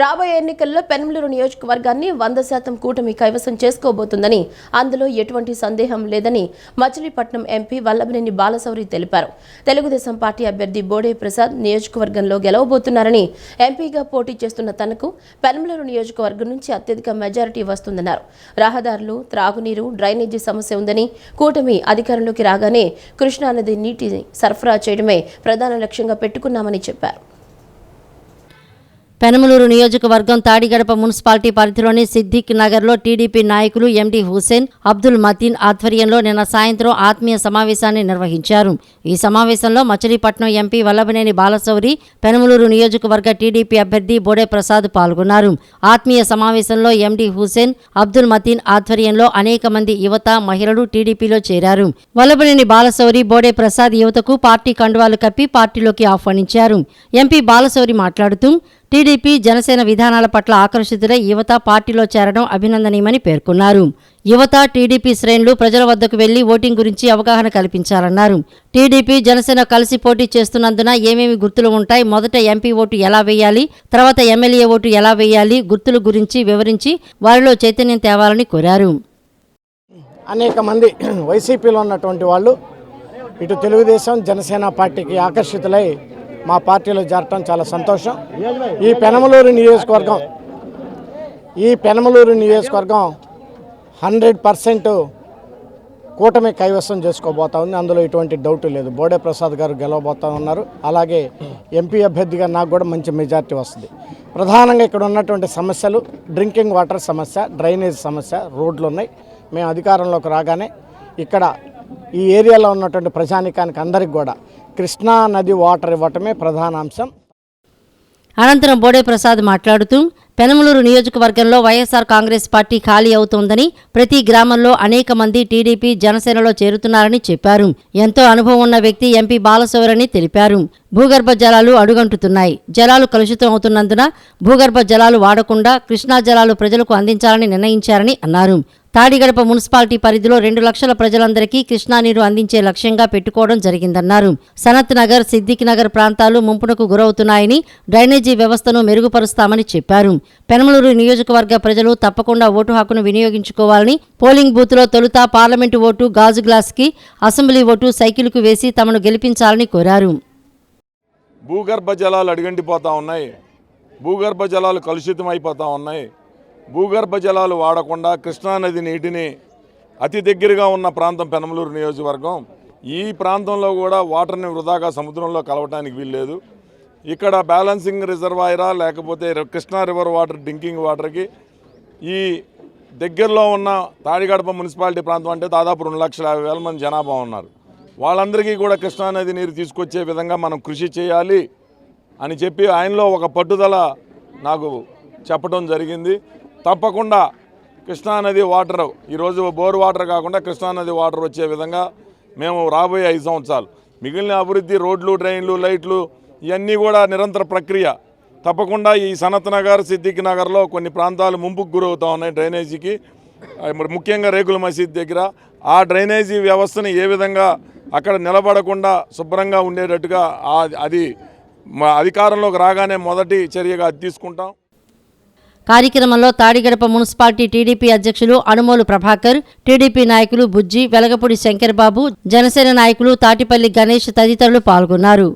రాబోయే ఎన్నికల్లో పెనమలూరు నియోజకవర్గాన్ని వంద శాతం కూటమి కైవసం చేసుకోబోతుందని అందులో ఎటువంటి సందేహం లేదని మచిలీపట్నం ఎంపీ వల్లభనేని బాలశౌరి తెలిపారు. తెలుగుదేశం పార్టీ అభ్యర్థి బోడే ప్రసాద్ నియోజకవర్గంలో గెలవబోతున్నారని ఎంపీగా పోటీ చేస్తున్న తనకు పెనమలూరు నియోజకవర్గం నుంచి అత్యధిక మెజారిటీ వస్తుందన్నారు. రహదారులు త్రాగునీరు డ్రైనేజీ సమస్య ఉందని కూటమి అధికారంలోకి రాగానే కృష్ణానది నీటిని సరఫరా చేయడమే ప్రధాన లక్ష్యంగా పెట్టుకున్నామని చెప్పారు. పెనమలూరు నియోజకవర్గం తాడిగడప మున్సిపాలిటీ పరిధిలోని సిద్దిక్ నగర్లో టీడీపీ నాయకులు ఎండి హుసేన్ అబ్దుల్ మతీన్ ఆధ్వర్యంలో నిన్న సాయంత్రం ఆత్మీయ సమావేశాన్ని నిర్వహించారు. ఈ సమావేశంలో మచిలీపట్నం ఎంపీ వల్లభనేని బాలశౌరి పెనమలూరు నియోజకవర్గ టీడీపీ అభ్యర్థి బోడే ప్రసాద్ పాల్గొన్నారు. ఆత్మీయ సమావేశంలో ఎండి హుసేన్ అబ్దుల్ మతీన్ ఆధ్వర్యంలో అనేక మంది యువత మహిళలు టీడీపీలో చేరారు. వల్లభనేని బాలశౌరి బోడే ప్రసాద్ యువతకు పార్టీ కండువాలు కప్పి పార్టీలోకి ఆహ్వానించారు. ఎంపీ బాలశౌరి మాట్లాడుతూ టీడీపీ జనసేన విధానాల పట్ల ఆకర్షితులై యువత పార్టీలో చేరడం అభినందనీయమని పేర్కొన్నారు. యువత టీడీపీ శ్రేణులు ప్రజల వద్దకు వెళ్ళి ఓటింగ్ గురించి అవగాహన కల్పించాలన్నారు. టీడీపీ జనసేన కలిసి పోటీ చేస్తున్నందున ఏమేమి గుర్తులు ఉంటాయి? మొదట ఎంపీ ఓటు ఎలా వేయాలి? తర్వాత ఎమ్మెల్యే ఓటు ఎలా వేయాలి? గుర్తుల గురించి వివరించి వారిలో చైతన్యం తేవాలని కోరారు. అనేక మంది వైసీపీలో ఉన్నటువంటి వాళ్ళు ఇటు తెలుగుదేశం జనసేన పార్టీకి ఆకర్షితులై మా పార్టీలో చేరటం చాలా సంతోషం. ఈ పెనమలూరు నియోజకవర్గం ఈ పెనమలూరు నియోజకవర్గం హండ్రెడ్ పర్సెంట్ కూటమి కైవసం చేసుకోబోతా ఉంది. అందులో ఎటువంటి డౌట్ లేదు. బోడే ప్రసాద్ గారు గెలవబోతా ఉన్నారు. అలాగే ఎంపీ అభ్యర్థిగా నాకు కూడా మంచి మెజార్టీ వస్తుంది. ప్రధానంగా ఇక్కడ ఉన్నటువంటి సమస్యలు డ్రింకింగ్ వాటర్ సమస్య డ్రైనేజ్ సమస్య రోడ్లు ఉన్నాయి. మేము అధికారంలోకి రాగానే ఇక్కడ ఈ ఏరియాలో ఉన్నటువంటి ప్రజానికానికి అందరికి కూడా కృష్ణా నది వాటర్ ఇవ్వటమే ప్రధాన అంశం అనంతరం బోడే ప్రసాద్ మాట్లాడుతూ పెనమలూరు నియోజకవర్గంలో వైఎస్ఆర్ కాంగ్రెస్ పార్టీ ఖాళీ అవుతోందని ప్రతి గ్రామంలో అనేక మంది టీడీపీ జనసేనలో చేరుతున్నారని చెప్పారు. ఎంతో అనుభవం ఉన్న వ్యక్తి ఎంపీ బాలశౌరని తెలిపారు. భూగర్భ జలాలు అడుగంటుతున్నాయి. జలాలు కలుషితం అవుతున్నందున భూగర్భ జలాలు వాడకుండా కృష్ణా జలాలు ప్రజలకు అందించాలని నిర్ణయించారని అన్నారు. తాడిగడప మున్సిపాలిటీ పరిధిలో రెండు లక్షల ప్రజలందరికీ కృష్ణా నీరు అందించే లక్ష్యంగా పెట్టుకోవడం జరిగిందన్నారు. సనత్ నగర్ సిద్దిక్ నగర్ ప్రాంతాలు ముంపునకు గురవుతున్నాయని డ్రైనేజీ వ్యవస్థను మెరుగుపరుస్తామని చెప్పారు. పెనమలూరు నియోజకవర్గ ప్రజలు తప్పకుండా ఓటు హక్కును వినియోగించుకోవాలని పోలింగ్ బూత్లో తొలుత పార్లమెంటు ఓటు గాజు గ్లాస్కి అసెంబ్లీ ఓటు సైకిల్కు వేసి తమను గెలిపించాలని కోరారు. భూగర్భ జలాలు అడిగండిపోతా ఉన్నాయి. భూగర్భ జలాలు కలుషితం అయిపోతూ ఉన్నాయి. భూగర్భ జలాలు వాడకుండా కృష్ణానది నీటిని అతి దగ్గరగా ఉన్న ప్రాంతం పెనమలూరు నియోజకవర్గం. ఈ ప్రాంతంలో కూడా వాటర్ని వృధాగా సముద్రంలో కలవటానికి వీల్లేదు. ఇక్కడ బ్యాలెన్సింగ్ రిజర్వాయరా లేకపోతే కృష్ణా రివర్ వాటర్ డ్రింకింగ్ వాటర్కి ఈ దగ్గరలో ఉన్న తాడిగడప మున్సిపాలిటీ ప్రాంతం అంటే దాదాపు రెండు లక్షల యాభై వేల మంది జనాభా ఉన్నారు. వాళ్ళందరికీ కూడా కృష్ణానది నీరు తీసుకొచ్చే విధంగా మనం కృషి చేయాలి అని చెప్పి ఆయనలో ఒక పట్టుదల నాకు చెప్పడం జరిగింది. తప్పకుండా కృష్ణానది వాటర్ ఈరోజు బోర్ వాటర్ కాకుండా కృష్ణానది వాటర్ వచ్చే విధంగా మేము రాబోయే ఐదు సంవత్సరాలు. మిగిలిన అభివృద్ధి రోడ్లు డ్రైన్లు లైట్లు ఇవన్నీ కూడా నిరంతర ప్రక్రియ. తప్పకుండా ఈ సనత్ నగర్ సిద్దిక్ నగర్లో కొన్ని ప్రాంతాలు ముంపుకు గురవుతూ ఉన్నాయి డ్రైనేజీకి. మరి ముఖ్యంగా రేకుల మసీద్ దగ్గర. ఆ డ్రైనేజీ వ్యవస్థని ఏ విధంగా అక్కడ నిలబడకుండా శుభ్రంగా ఉండేటట్టుగా అది మా అధికారంలోకి రాగానే మొదటి చర్యగా తీసుకుంటాం. కార్యక్రమంలో తాడిగడప మున్సిపాలిటీ టీడీపీ అధ్యక్షులు అనుమోలు ప్రభాకర్ టీడీపీ నాయకులు బుజ్జి వెలగపూడి శంకర్బాబు జనసేన నాయకులు తాటిపల్లి గణేష్ తదితరులు పాల్గొన్నారు.